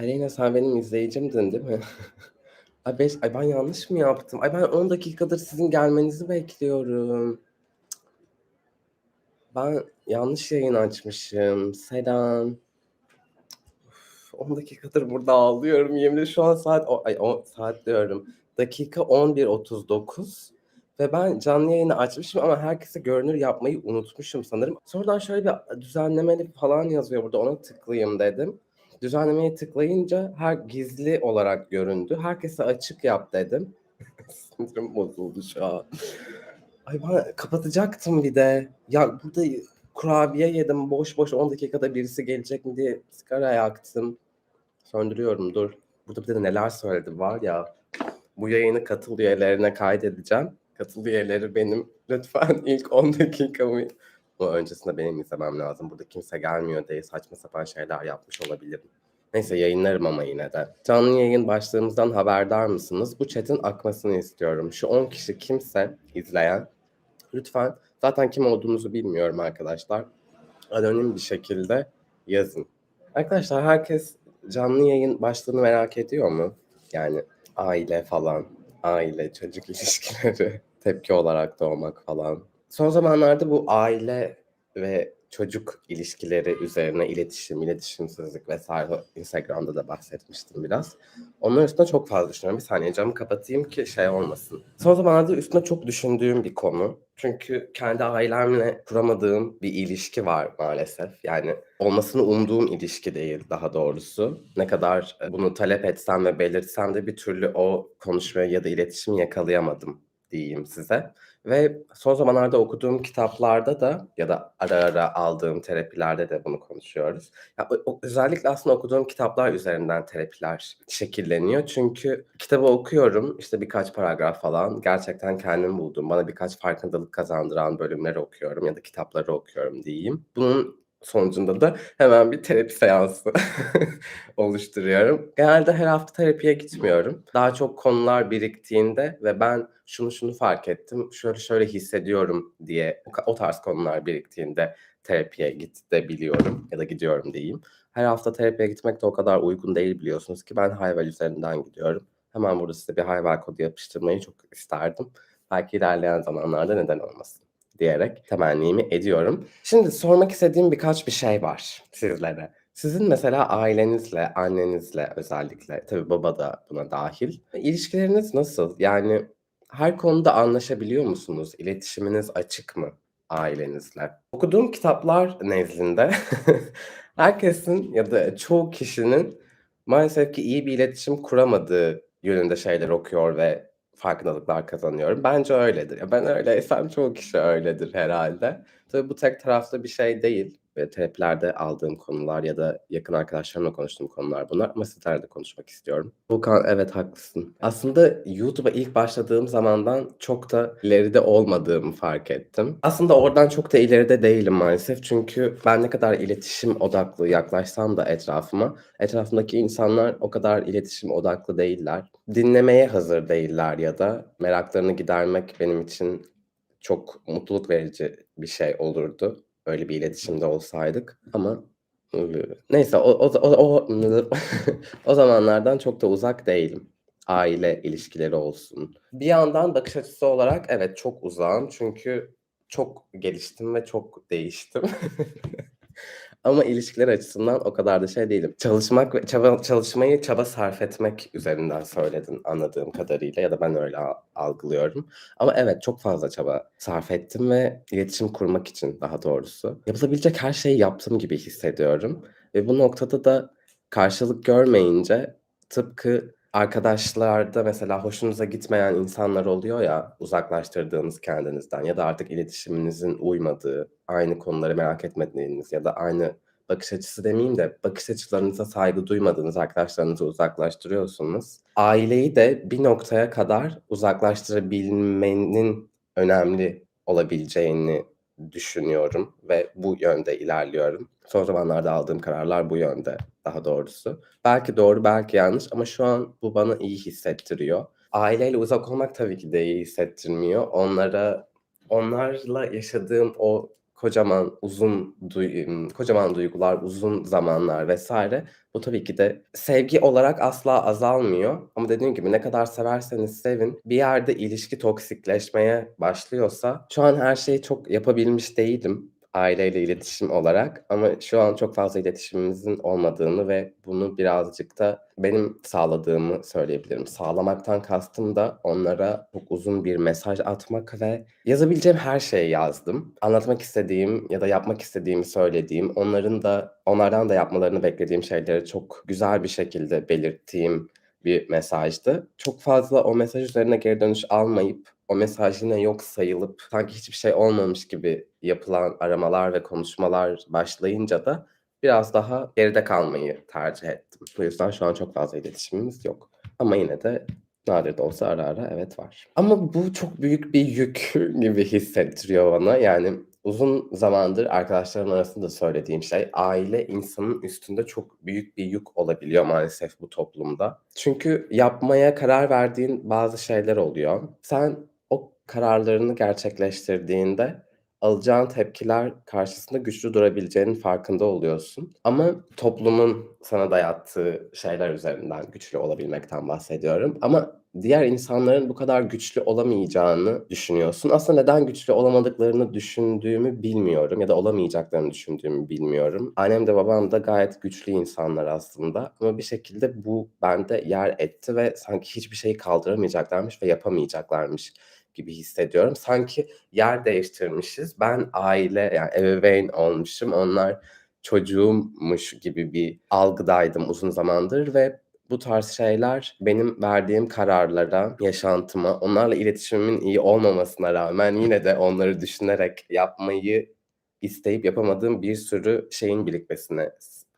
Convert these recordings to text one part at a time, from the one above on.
Aleyna sen benim izleyicimdin değil mi? Ay, beş, ay ben yanlış mı yaptım? Ay ben 10 dakikadır sizin gelmenizi bekliyorum. Ben yanlış yayın açmışım. Selam. Uf, 10 dakikadır burada ağlıyorum. Yemin şu an saat ay, o, saat diyorum. Dakika 11.39 ve ben canlı yayını açmışım ama herkese görünür yapmayı unutmuşum sanırım. Sonradan şöyle bir düzenlemeli falan yazıyor burada ona tıklayayım dedim. Düzenlemeye tıklayınca her gizli olarak göründü. Herkese açık yap dedim. Sinirim bozuldu şu an. Ay ben kapatacaktım bir de. Ya burada kurabiye yedim boş boş 10 dakikada birisi gelecek mi diye sigara yaktım. Söndürüyorum dur. Burada bir de neler söyledi var ya. Bu yayını katıl üyelerine kaydedeceğim. Katıl üyeleri benim lütfen ilk 10 dakikamı ama öncesinde benim izlemem lazım. Burada kimse gelmiyor diye saçma sapan şeyler yapmış olabilirim. Neyse yayınlarım ama yine de. Canlı yayın başlığımızdan haberdar mısınız? Bu chat'in akmasını istiyorum. Şu 10 kişi kimse izleyen lütfen zaten kim olduğunuzu bilmiyorum arkadaşlar. Anonim bir şekilde yazın. Arkadaşlar herkes canlı yayın başlığını merak ediyor mu? Yani aile falan, aile, çocuk ilişkileri, tepki olarak doğmak falan. Son zamanlarda bu aile ve çocuk ilişkileri üzerine iletişim, iletişimsizlik vesaire Instagram'da da bahsetmiştim biraz. Onlar üstüne çok fazla düşünüyorum. Bir saniye camı kapatayım ki şey olmasın. Son zamanlarda üstüne çok düşündüğüm bir konu. Çünkü kendi ailemle kuramadığım bir ilişki var maalesef. Yani olmasını umduğum ilişki değil daha doğrusu. Ne kadar bunu talep etsem ve belirtsem de bir türlü o konuşmayı ya da iletişimi yakalayamadım diyeyim size. Ve son zamanlarda okuduğum kitaplarda da ya da ara ara aldığım terapilerde de bunu konuşuyoruz. Ya, o, özellikle aslında okuduğum kitaplar üzerinden terapiler şekilleniyor. Çünkü kitabı okuyorum işte birkaç paragraf falan gerçekten kendim buldum. Bana birkaç farkındalık kazandıran bölümleri okuyorum ya da kitapları okuyorum diyeyim. Bunun sonucunda da hemen bir terapi seansı oluşturuyorum. Genelde her hafta terapiye gitmiyorum. Daha çok konular biriktiğinde ve ben şunu şunu fark ettim, şöyle şöyle hissediyorum diye o tarz konular biriktiğinde terapiye git de biliyorum ya da gidiyorum diyeyim. Her hafta terapiye gitmek de o kadar uygun değil biliyorsunuz ki ben hayval üzerinden gidiyorum. Hemen burada size bir hayval kodu yapıştırmayı çok isterdim. Belki ilerleyen zamanlarda neden olmasın diyerek temennimi ediyorum. Şimdi sormak istediğim birkaç bir şey var sizlere. Sizin mesela ailenizle, annenizle özellikle, tabii baba da buna dahil. İlişkileriniz nasıl? Yani her konuda anlaşabiliyor musunuz? İletişiminiz açık mı ailenizle? Okuduğum kitaplar nezdinde herkesin ya da çoğu kişinin maalesef ki iyi bir iletişim kuramadığı yönünde şeyler okuyor ve farkındalıklar kazanıyorum. Bence öyledir. Ya ben öyleysem çoğu kişi öyledir herhalde. Tabii bu tek taraflı bir şey değil ve terapilerde aldığım konular ya da yakın arkadaşlarımla konuştuğum konular bunlar ama sizlerle konuşmak istiyorum. Volkan evet haklısın. Aslında YouTube'a ilk başladığım zamandan çok da ileride olmadığımı fark ettim. Aslında oradan çok da ileride değilim maalesef. Çünkü ben ne kadar iletişim odaklı yaklaşsam da etrafıma, etrafımdaki insanlar o kadar iletişim odaklı değiller. Dinlemeye hazır değiller ya da meraklarını gidermek benim için çok mutluluk verici bir şey olurdu öyle bir iletişimde olsaydık ama neyse o o o o, o zamanlardan çok da uzak değilim. Aile ilişkileri olsun. Bir yandan bakış açısı olarak evet çok uzağım çünkü çok geliştim ve çok değiştim. Ama ilişkiler açısından o kadar da şey değilim. Çalışmak ve çaba çalışmayı çaba sarf etmek üzerinden söyledin anladığım kadarıyla ya da ben öyle algılıyorum. Ama evet çok fazla çaba sarf ettim ve iletişim kurmak için daha doğrusu. Yapılabilecek her şeyi yaptığım gibi hissediyorum ve bu noktada da karşılık görmeyince tıpkı arkadaşlarda mesela hoşunuza gitmeyen insanlar oluyor ya, uzaklaştırdığınız kendinizden ya da artık iletişiminizin uymadığı, aynı konuları merak etmediğiniz ya da aynı bakış açısı demeyeyim de bakış açılarınıza saygı duymadığınız arkadaşlarınızı uzaklaştırıyorsunuz. Aileyi de bir noktaya kadar uzaklaştırabilmenin önemli olabileceğini düşünüyorum ve bu yönde ilerliyorum. Son zamanlarda aldığım kararlar bu yönde daha doğrusu. Belki doğru belki yanlış ama şu an bu bana iyi hissettiriyor. Aileyle uzak olmak tabii ki de iyi hissettirmiyor. Onlara onlarla yaşadığım o kocaman, uzun duy kocaman duygular, uzun zamanlar vs. bu tabii ki de sevgi olarak asla azalmıyor ama dediğim gibi ne kadar severseniz sevin, bir yerde ilişki toksikleşmeye başlıyorsa şu an her şeyi çok yapabilmiş değilim aileyle iletişim olarak ama şu an çok fazla iletişimimizin olmadığını ve bunu birazcık da benim sağladığımı söyleyebilirim. Sağlamaktan kastım da onlara çok uzun bir mesaj atmak ve yazabileceğim her şeyi yazdım. Anlatmak istediğim ya da yapmak istediğimi söylediğim, onların da onlardan da yapmalarını beklediğim şeyleri çok güzel bir şekilde belirttiğim bir mesajdı. Çok fazla o mesaj üzerine geri dönüş almayıp, o mesaj yine yok sayılıp sanki hiçbir şey olmamış gibi yapılan aramalar ve konuşmalar başlayınca da biraz daha geride kalmayı tercih ettim. Bu yüzden şu an çok fazla iletişimimiz yok ama yine de nadir de olsa ara ara evet var. Ama bu çok büyük bir yük gibi hissettiriyor bana. Yani uzun zamandır arkadaşlarım arasında söylediğim şey, aile insanın üstünde çok büyük bir yük olabiliyor maalesef bu toplumda. Çünkü yapmaya karar verdiğin bazı şeyler oluyor. Sen kararlarını gerçekleştirdiğinde alacağın tepkiler karşısında güçlü durabileceğinin farkında oluyorsun. Ama toplumun sana dayattığı şeyler üzerinden güçlü olabilmekten bahsediyorum. Ama diğer insanların bu kadar güçlü olamayacağını düşünüyorsun. Aslında neden güçlü olamadıklarını düşündüğümü bilmiyorum ya da olamayacaklarını düşündüğümü bilmiyorum. Annem de babam da gayet güçlü insanlar aslında ama bir şekilde bu bende yer etti ve sanki hiçbir şeyi kaldıramayacaklarmış ve yapamayacaklarmış gibi hissediyorum. Sanki yer değiştirmişiz. Ben aile yani ebeveyn olmuşum. Onlar çocuğummuş gibi bir algıdaydım uzun zamandır ve bu tarz şeyler benim verdiğim kararlara, yaşantıma, onlarla iletişimimin iyi olmamasına rağmen yine de onları düşünerek yapmayı isteyip yapamadığım bir sürü şeyin birikmesine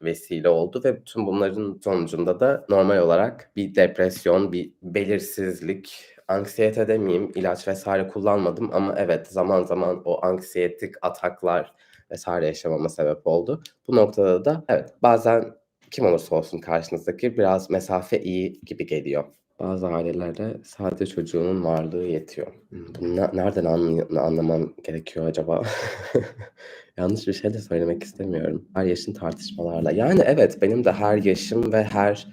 vesile oldu ve bütün bunların sonucunda da normal olarak bir depresyon, bir belirsizlik, anksiyete demeyeyim, ilaç vs. kullanmadım ama evet, zaman zaman o anksiyetik ataklar vs. yaşamama sebep oldu. Bu noktada da evet, bazen kim olursa olsun karşınızdaki biraz mesafe iyi gibi geliyor. Bazı ailelerde sadece çocuğunun varlığı yetiyor. Bunu ne nereden anlıyor anlamam gerekiyor acaba? Yanlış bir şey de söylemek istemiyorum. Her yaşın tartışmalarla. Yani evet, benim de her yaşım ve her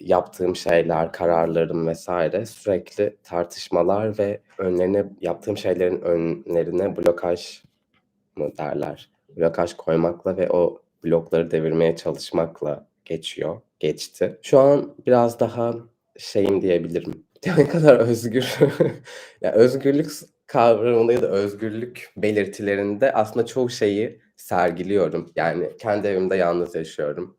yaptığım şeyler, kararlarım vs. sürekli tartışmalar ve önlerine yaptığım şeylerin önlerine blokaj mı derler? Blokaj koymakla ve o blokları devirmeye çalışmakla geçiyor, geçti. Şu an biraz daha şeyim diyebilirim. Ne kadar özgür ya özgürlük kavramında ya da özgürlük belirtilerinde aslında çoğu şeyi sergiliyorum. Yani kendi evimde yalnız yaşıyorum.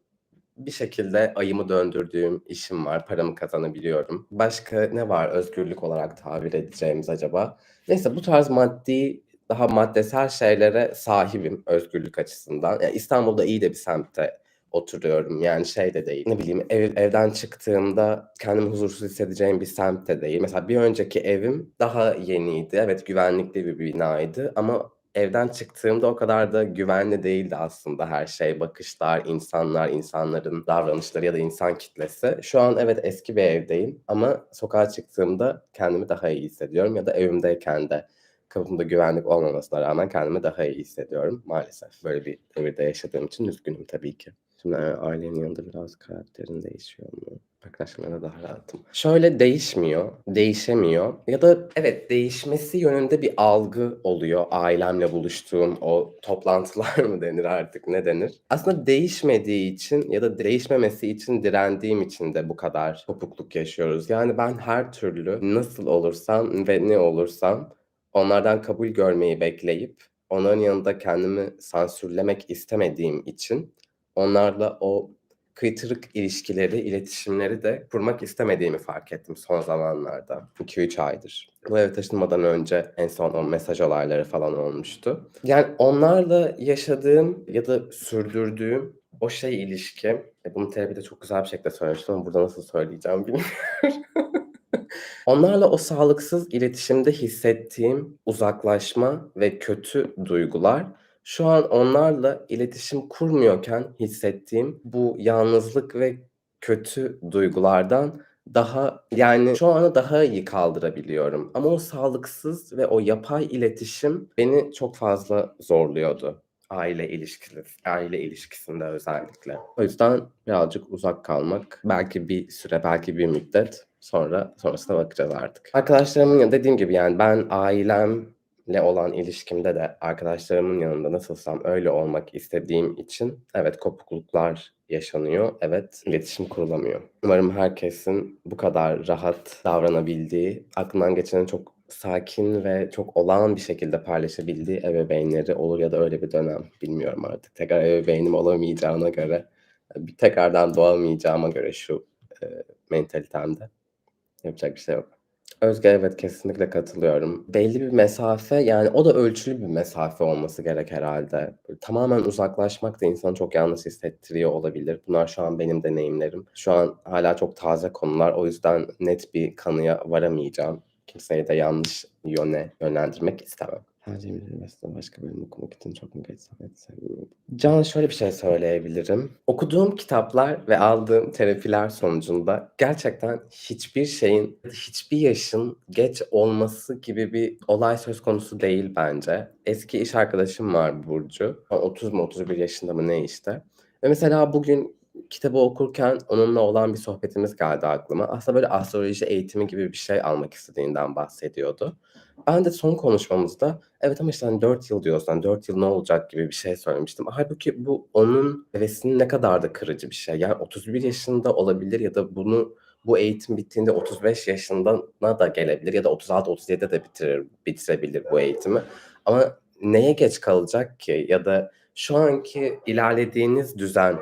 Bir şekilde ayımı döndürdüğüm işim var, paramı kazanabiliyorum. Başka ne var özgürlük olarak tabir edeceğimiz acaba? Neyse bu tarz maddi, daha maddesel şeylere sahibim özgürlük açısından. Ya, İstanbul'da iyi de bir semtte oturuyorum. Yani şey de değil, ne bileyim, ev evden çıktığımda kendimi huzursuz hissedeceğim bir semt de değil. Mesela bir önceki evim daha yeniydi. Evet, güvenlikli bir binaydı ama evden çıktığımda o kadar da güvenli değildi aslında her şey. Bakışlar, insanlar, insanların davranışları ya da insan kitlesi. Şu an evet, eski bir evdeyim ama sokağa çıktığımda kendimi daha iyi hissediyorum ya da evimdeyken de kapımda güvenlik olmamasına rağmen kendimi daha iyi hissediyorum maalesef. Böyle bir devirde yaşadığım için üzgünüm tabii ki. Şimdi, ailenin yanında biraz karakterin değişiyor mu? Arkadaşlarımla daha rahatım. Şöyle değişmiyor, değişemiyor ya da evet, değişmesi yönünde bir algı oluyor ailemle buluştuğum o toplantılar mı denir artık, ne denir? Aslında değişmediği için ya da değişmemesi için direndiğim için de bu kadar kopukluk yaşıyoruz. Yani ben her türlü nasıl olursam ve ne olursam onlardan kabul görmeyi bekleyip onların yanında kendimi sansürlemek istemediğim için onlarla o kıytırık ilişkileri, iletişimleri de kurmak istemediğimi fark ettim son zamanlarda. 2-3 aydır. Bu eve taşınmadan önce en son o mesaj olayları falan olmuştu. Yani onlarla yaşadığım ya da sürdürdüğüm o şey ilişki, e, bunu terapide çok güzel bir şekilde söylemiştim ama burada nasıl söyleyeceğim bilmiyorum. Onlarla o sağlıksız iletişimde hissettiğim uzaklaşma ve kötü duygular, şu an onlarla iletişim kurmuyorken hissettiğim bu yalnızlık ve kötü duygulardan daha yani şu anı daha iyi kaldırabiliyorum ama o sağlıksız ve o yapay iletişim beni çok fazla zorluyordu. Aile ilişkisi aile ilişkisinde özellikle. O yüzden birazcık uzak kalmak, belki bir süre, belki bir müddet sonra sonrasına bakacağız artık. Arkadaşlarımın ya dediğim gibi yani ben ailemle olan ilişkimde de arkadaşlarımın yanında nasılsam öyle olmak istediğim için evet kopukluklar yaşanıyor. Evet iletişim kurulamıyor. Umarım herkesin bu kadar rahat davranabildiği, aklından geçeni çok sakin ve çok olağan bir şekilde paylaşabildiği ebeveynleri olur ya da öyle bir dönem bilmiyorum artık. Tekrar ebeveynim olamayacağına göre, bir tekrardan doğamayacağıma göre şu e, mentalitemde yapacak bir şey yok. Özge evet kesinlikle katılıyorum. Belli bir mesafe yani o da ölçülü bir mesafe olması gerek herhalde. Tamamen uzaklaşmak da insanı çok yalnız hissettiriyor olabilir. Bunlar şu an benim deneyimlerim. Şu an hala çok taze konular. O yüzden net bir kanıya varamayacağım. Kimseyi de yanlış yöne yönlendirmek istemem. Tercihim üniversitede başka bölüm okumak için çok mu geç etsem? Can şöyle bir şey söyleyebilirim. Okuduğum kitaplar ve aldığım terapiler sonucunda gerçekten hiçbir şeyin, hiçbir yaşın geç olması gibi bir olay söz konusu değil bence. Eski iş arkadaşım var Burcu. 30 mu 31 yaşında mı ne işte. Ve mesela bugün kitabı okurken onunla olan bir sohbetimiz geldi aklıma. Aslında böyle astroloji eğitimi gibi bir şey almak istediğinden bahsediyordu. Ben de son konuşmamızda evet ama işte hani 4 yıl diyorsan 4 yıl ne olacak gibi bir şey söylemiştim. Halbuki bu onun hevesinin ne kadar da kırıcı bir şey. Yani 31 yaşında olabilir ya da bunu bu eğitim bittiğinde 35 yaşına da gelebilir ya da 36-37'de de bitirir, bitirebilir bu eğitimi. Ama neye geç kalacak ki ya da şu anki ilerlediğiniz düzen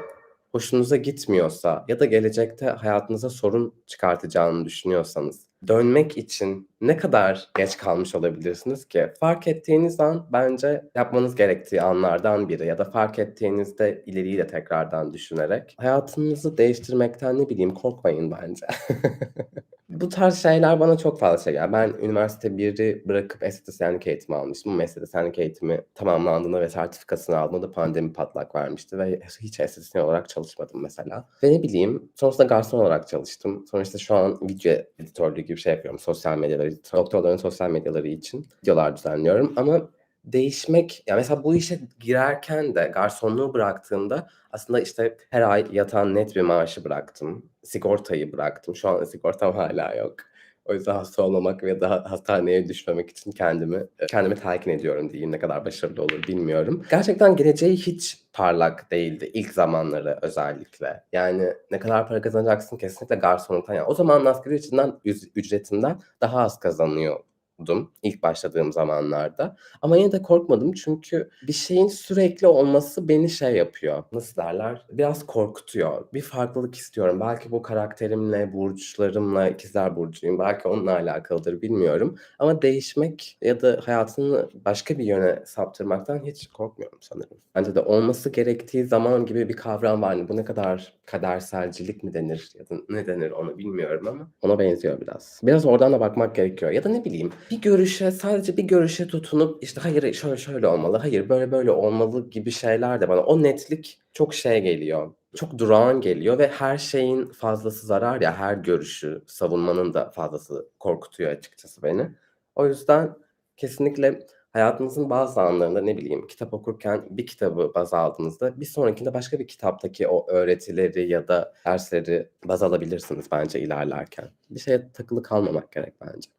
hoşunuza gitmiyorsa ya da gelecekte hayatınıza sorun çıkartacağını düşünüyorsanız dönmek için ne kadar geç kalmış olabilirsiniz ki? Fark ettiğiniz an bence yapmanız gerektiği anlardan biri ya da fark ettiğinizde ileriyi de tekrardan düşünerek hayatınızı değiştirmekten ne bileyim korkmayın bence. Bu tarz şeyler bana çok fazla şey geldi. Ben üniversite 1'i bırakıp estetisyenlik eğitimi almıştım. Bu estetisyenlik eğitimi tamamlandığında ve sertifikasını aldığında da pandemi patlak vermişti ve hiç estetisyen olarak çalışmadım mesela. Ve ne bileyim sonrasında garson olarak çalıştım. Sonra işte şu an video editörlüğü gibi şey yapıyorum. Sosyal medyaları, doktorların sosyal medyaları için videolar düzenliyorum. Ama değişmek ya mesela bu işe girerken de garsonluğu bıraktığımda aslında işte her ay yatan net bir maaşı bıraktım. Sigortayı bıraktım. Şu an sigortam hala yok. O yüzden hasta olmamak ve daha hastaneye düşmemek için kendimi kendimi telkin ediyorum diyeyim. Ne kadar başarılı olur bilmiyorum. Gerçekten geleceği hiç parlak değildi ilk zamanları özellikle. Yani ne kadar para kazanacaksın kesinlikle garsonluktan. Yani o zaman asgari ücretinden, ücretinden daha az kazanıyor korktum ilk başladığım zamanlarda. Ama yine de korkmadım çünkü bir şeyin sürekli olması beni şey yapıyor. Nasıl derler? Biraz korkutuyor. Bir farklılık istiyorum. Belki bu karakterimle, burçlarımla, ikizler burcuyum. Belki onunla alakalıdır bilmiyorum. Ama değişmek ya da hayatını başka bir yöne saptırmaktan hiç korkmuyorum sanırım. Bence de olması gerektiği zaman gibi bir kavram var. Bu ne kadar kaderselcilik mi denir ya da ne denir onu bilmiyorum ama ona benziyor biraz. Biraz oradan da bakmak gerekiyor. Ya da ne bileyim bir görüşe sadece bir görüşe tutunup işte hayır şöyle şöyle olmalı, hayır böyle böyle olmalı gibi şeyler de bana o netlik çok şey geliyor. Çok durağan geliyor ve her şeyin fazlası zarar ya her görüşü savunmanın da fazlası korkutuyor açıkçası beni. O yüzden kesinlikle hayatınızın bazı anlarında ne bileyim kitap okurken bir kitabı baz aldığınızda bir sonrakinde başka bir kitaptaki o öğretileri ya da dersleri baz alabilirsiniz bence ilerlerken. Bir şeye takılı kalmamak gerek bence.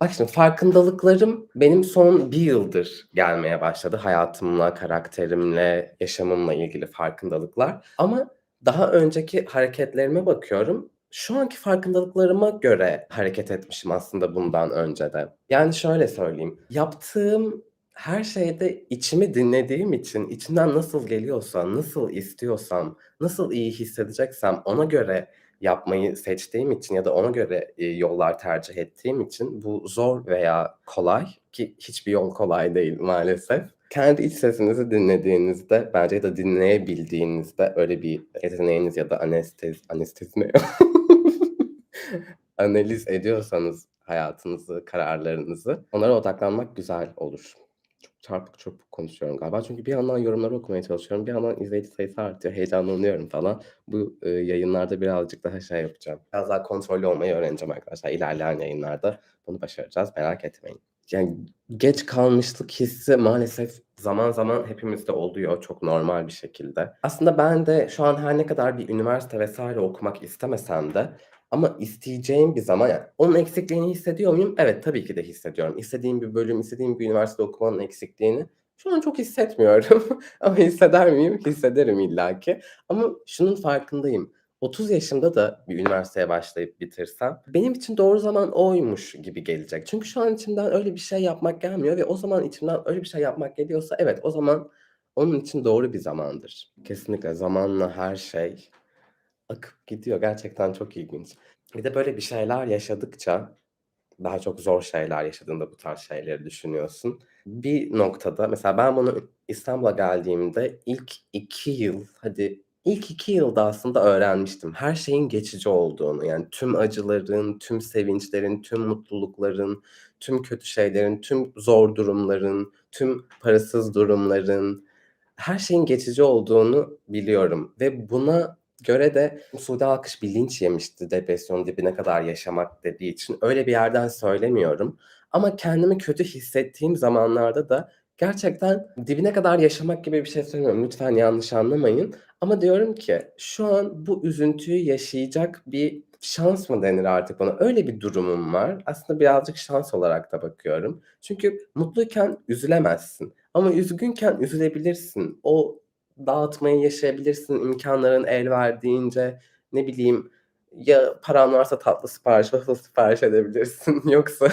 Bak şimdi farkındalıklarım benim son bir yıldır gelmeye başladı. Hayatımla, karakterimle, yaşamımla ilgili farkındalıklar. Ama daha önceki hareketlerime bakıyorum. Şu anki farkındalıklarıma göre hareket etmişim aslında bundan önce de. Yani şöyle söyleyeyim. Yaptığım her şeyde içimi dinlediğim için, içimden nasıl geliyorsa, nasıl istiyorsam, nasıl iyi hissedeceksem ona göre yapmayı seçtiğim için ya da ona göre e, yollar tercih ettiğim için bu zor veya kolay ki hiçbir yol kolay değil maalesef. Kendi iç sesinizi dinlediğinizde bence ya da dinleyebildiğinizde öyle bir yeteneğiniz ya da anestez, anestezi ne? Analiz ediyorsanız hayatınızı, kararlarınızı onlara odaklanmak güzel olur. Çok çarpık çırpık konuşuyorum galiba. Çünkü bir yandan yorumları okumaya çalışıyorum. Bir yandan izleyici sayısı artıyor. Heyecanlanıyorum falan. Bu, eee, yayınlarda birazcık daha şey yapacağım. Biraz daha kontrollü olmayı öğreneceğim arkadaşlar. İlerleyen yayınlarda bunu başaracağız. Merak etmeyin. Yani geç kalmışlık hissi maalesef zaman zaman hepimizde oluyor çok normal bir şekilde. Aslında ben de şu an her ne kadar bir üniversite vs. okumak istemesem de ama isteyeceğim bir zaman yani onun eksikliğini hissediyor muyum? Evet, tabii ki de hissediyorum. İstediğim bir bölüm, istediğim bir üniversitede okumanın eksikliğini şu an çok hissetmiyorum ama hisseder miyim? Hissederim illaki ama şunun farkındayım. 30 yaşımda da bir üniversiteye başlayıp bitirsem benim için doğru zaman oymuş gibi gelecek. Çünkü şu an içimden öyle bir şey yapmak gelmiyor ve o zaman içimden öyle bir şey yapmak geliyorsa evet, o zaman onun için doğru bir zamandır. Kesinlikle zamanla her şey akıp gidiyor. Gerçekten çok ilginç. Bir de böyle bir şeyler yaşadıkça, daha çok zor şeyler yaşadığında bu tarz şeyleri düşünüyorsun. Bir noktada mesela ben bunu İstanbul'a geldiğimde ilk 2 yıl, hadi ilk 2 yılda aslında öğrenmiştim. Her şeyin geçici olduğunu, yani tüm acıların, tüm sevinçlerin, tüm mutlulukların, tüm kötü şeylerin, tüm zor durumların, tüm parasız durumların, her şeyin geçici olduğunu biliyorum ve buna göre de Sude Alkış bir linç yemişti depresyonun dibine kadar yaşamak dediği için. Öyle bir yerden söylemiyorum ama kendimi kötü hissettiğim zamanlarda da gerçekten dibine kadar yaşamak gibi bir şey söylemiyorum. Lütfen yanlış anlamayın ama diyorum ki şu an bu üzüntüyü yaşayacak bir şans mı denir artık buna? Öyle bir durumum var. Aslında birazcık şans olarak da bakıyorum. Çünkü mutluyken üzülemezsin ama üzgünken üzülebilirsin. O dağıtmayı yaşayabilirsin imkânların el verdiğince. Ne bileyim, ya paran varsa tatlı sipariş, waffle sipariş edebilirsin. Yoksa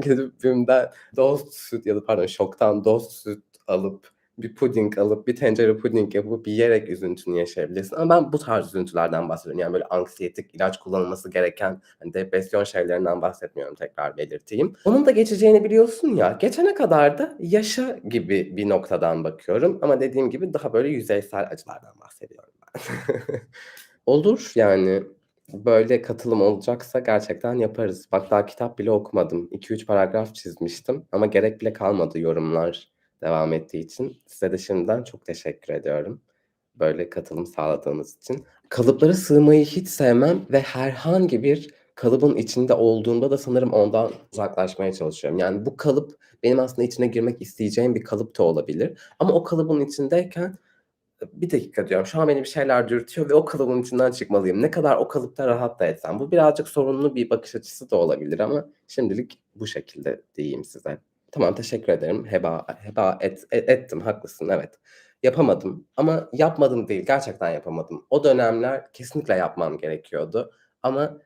gidip BİM'den Dost süt ya da pardon Şok'tan Dost süt alıp, bir puding alıp, bir tencere puding yapıp yiyerek üzüntünü yaşayabilirsin ama ben bu tarz üzüntülerden bahsediyorum. Yani böyle anksiyetik, ilaç kullanılması gereken, hani depresyon şeylerinden bahsetmiyorum tekrar belirteyim. Onun da geçeceğini biliyorsun ya, geçene kadar da yaşa gibi bir noktadan bakıyorum ama dediğim gibi daha böyle yüzeysel acılardan bahsediyorum ben. Olur, yani böyle katılım olacaksa gerçekten yaparız. Bak daha kitap bile okumadım. 2-3 paragraf çizmiştim ama gerek bile kalmadı yorumlar devam ettiği için. Size de şimdiden çok teşekkür ediyorum böyle katılım sağladığınız için. Kalıplara sığmayı hiç sevmem ve herhangi bir kalıbın içinde olduğumda da sanırım ondan uzaklaşmaya çalışıyorum. Yani bu kalıp benim aslında içine girmek isteyeceğim bir kalıp da olabilir ama o kalıbın içindeyken bir dakika diyorum şu an beni bir şeyler dürtüyor ve o kalıbın içinden çıkmalıyım. Ne kadar o kalıpta rahat da etsem. Bu birazcık sorunlu bir bakış açısı da olabilir ama şimdilik bu şekilde diyeyim size. Tamam, teşekkür ederim. Heba heba et et ettim, haklısın, evet. Yapamadım ama yapmadım değil, gerçekten yapamadım. O dönemler kesinlikle yapmam gerekiyordu ama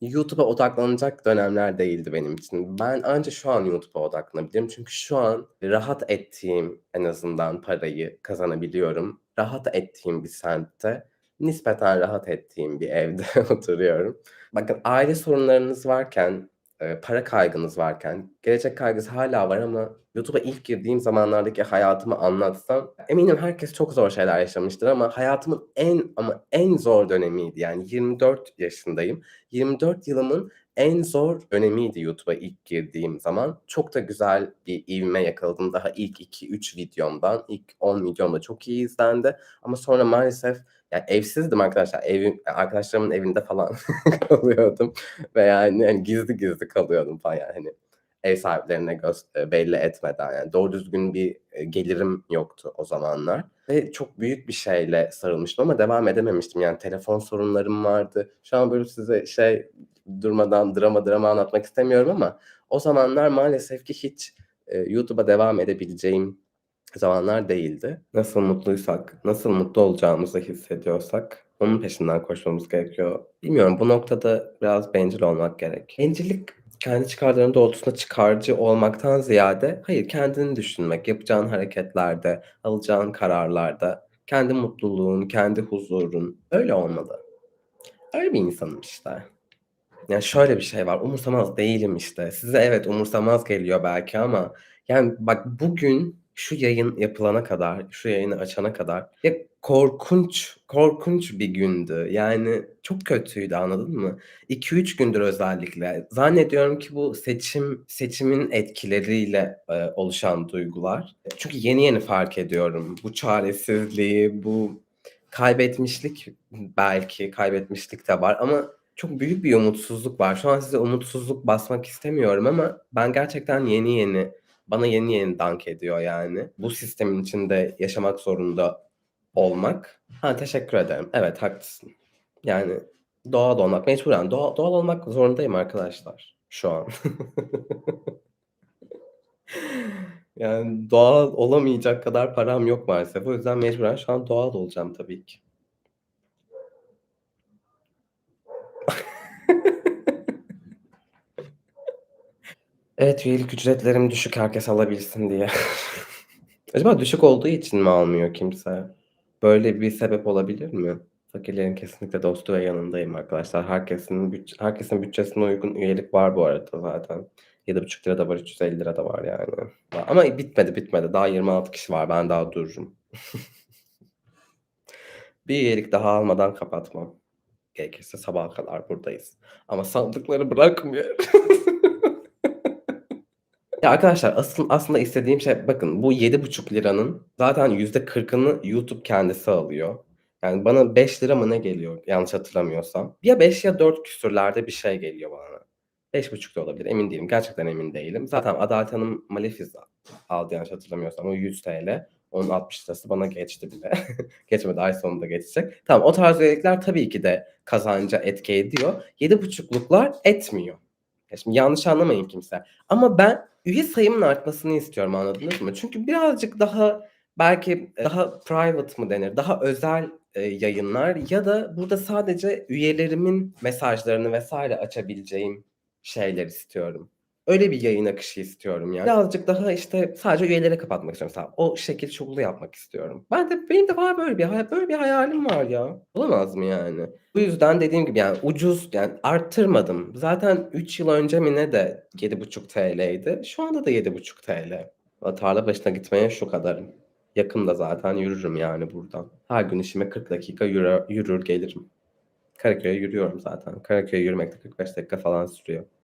YouTube'a odaklanacak dönemler değildi benim için. Ben anca şu an YouTube'a odaklanabilirim çünkü şu an rahat ettiğim en azından parayı kazanabiliyorum. Rahat ettiğim bir semtte, nispeten rahat ettiğim bir evde oturuyorum. Bakın aile sorunlarınız varken, eee, para kaygınız varken, gelecek kaygısı hâlâ var ama YouTube'a ilk girdiğim zamanlardaki hayatımı anlatsam eminim herkes çok zor şeyler yaşamıştır ama hayatımın en ama en zor dönemiydi. Yani 24 yaşındayım. 24 yılımın en zor dönemiydi YouTube'a ilk girdiğim zaman. Çok da güzel bir ivme yakaladım daha ilk 2-3 videomdan. İlk 10 videom da çok iyi izlendi ama sonra maalesef ya evsizdim arkadaşlar. Evim arkadaşlarımın evinde falan kalıyordum ve yani, hani, gizli gizli kalıyordum falan yani, hani, ev sahiplerine gös eee, belli etmeden yani. Doğru düzgün bir, eee, gelirim yoktu o zamanlar ve çok büyük bir şeyle sarılmıştım ama devam edememiştim. Yani telefon sorunlarım vardı. Şu an böyle size şey durmadan drama drama anlatmak istemiyorum ama o zamanlar maalesef ki hiç, eee, YouTube'a devam edebileceğim zamanlar değildi. Nasıl mutluysak, nasıl mutlu olacağımızı hissediyorsak onun peşinden koşmamız gerekiyor. Bilmiyorum, bu noktada biraz bencil olmak gerek. Bencillik kendi çıkarlarının doğrultusunda çıkarcı olmaktan ziyade hayır, kendini düşünmek, yapacağın hareketlerde, alacağın kararlarda, kendi mutluluğun, kendi huzurun öyle olmalı. Öyle bir insanım işte. Yani şöyle bir şey var, umursamaz değilim işte. Size evet umursamaz geliyor belki ama yani bak bugün şu yayın yapılana kadar, şu yayını açana kadar ya korkunç, korkunç bir gündü. Yani çok kötüydü, anladın mı? 2-3 gündür özellikle. Zannediyorum ki bu seçim seçimin etkileriyle, eee, oluşan duygular. Çünkü yeni yeni fark ediyorum bu çaresizliği, bu kaybetmişlik belki kaybetmişlik de var ama çok büyük bir umutsuzluk var. Şu an size umutsuzluk basmak istemiyorum ama ben gerçekten yeni yeni, bana yeni yeni dank ediyor yani. Bu sistemin içinde yaşamak zorunda olmak. Ha, teşekkür ederim. Evet, haklısın. Yani doğal olmak, mecburen doğa doğal olmak zorundayım arkadaşlar şu an. Yani doğal olamayacak kadar param yok maalesef. O yüzden mecburen şu an doğal olacağım tabii ki. Evet, üyelik ücretlerim düşük herkes alabilsin diye. Acaba düşük olduğu için mi almıyor kimse? Böyle bir sebep olabilir mi? Fakirlerin kesinlikle dostu ve yanındayım arkadaşlar. Herkesin bütç herkesin bütçesine uygun üyelik var bu arada zaten. ₺7,5 da var, ₺350 da var yani. Ama bitmedi, bitmedi. Daha 26 kişi var. Ben daha dururum. Bir üyelik daha almadan kapatmam. Gerekirse sabaha kadar buradayız. Ama sandıkları bırakmıyorum. Ya arkadaşlar asıl aslında istediğim şey bakın bu £7,5'nın zaten %40'ını YouTube kendisi alıyor. Yani bana £5 mı ne geliyor yanlış hatırlamıyorsam. Ya 5 ya 4 küsurlarda bir şey geliyor bana. 5,5 da olabilir emin değilim. Gerçekten emin değilim. Zaten Adalet Hanım Malefiz aldı yanlış hatırlamıyorsam. O £100. Onun £60'sı bana geçti bile. Geçmedi, ay sonunda geçecek. Tamam o tarz üyelikler tabii ki de kazanca etki ediyor. %7,5'luklar etmiyor. Ya şimdi yanlış anlamayın kimse. Ama ben üye sayımın artmasını istiyorum, anladınız mı? Çünkü birazcık daha belki daha private mı denir, daha özel, eee, yayınlar ya da burada sadece üyelerimin mesajlarını vs. açabileceğim şeyler istiyorum. Öyle bir yayın akışı istiyorum yani. Birazcık daha, işte, sadece üyelere kapatmak istiyorum mesela. O şekil şuklu yapmak istiyorum. Ben de benim de var böyle bir haya böyle bir hayalim var ya. Olamaz mı yani? Bu yüzden dediğim gibi yani ucuz, yani arttırmadım. Zaten 3 yıl önce mi ne de TL7,5'ydi. Şu anda da TL7,5. Valla tarla başına gitmeye şu kadarım. Yakın da zaten yürürüm yani buradan. Her gün işime 40 dakika yürü yürür gelirim. Karaköy'e yürüyorum zaten. Karaköy'e yürümek de 45 dakika falan sürüyor.